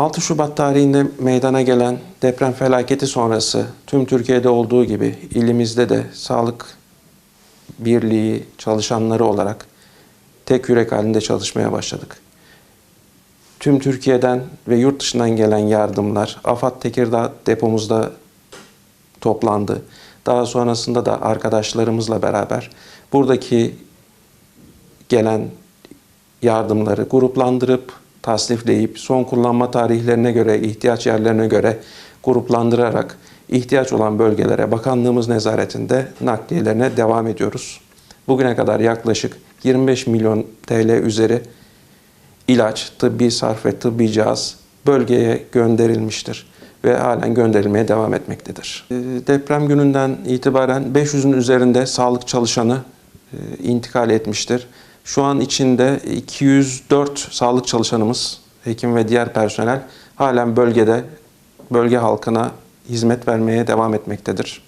6 Şubat tarihinde meydana gelen deprem felaketi sonrası tüm Türkiye'de olduğu gibi ilimizde de sağlık birliği çalışanları olarak tek yürek halinde çalışmaya başladık. Tüm Türkiye'den ve yurt dışından gelen yardımlar AFAD Tekirdağ depomuzda toplandı. Daha sonrasında da arkadaşlarımızla beraber buradaki gelen yardımları gruplandırıp, tasnifleyip, son kullanma tarihlerine göre, ihtiyaç yerlerine göre gruplandırarak ihtiyaç olan bölgelere bakanlığımız nezaretinde nakliyelerine devam ediyoruz. Bugüne kadar yaklaşık 25 milyon TL üzeri ilaç, tıbbi sarf ve tıbbi cihaz bölgeye gönderilmiştir ve halen gönderilmeye devam etmektedir. Ee, Deprem gününden itibaren 500'ün üzerinde sağlık çalışanı e, intikal etmiştir. Şu an içinde 204 sağlık çalışanımız, hekim ve diğer personel halen bölgede, bölge halkına hizmet vermeye devam etmektedir.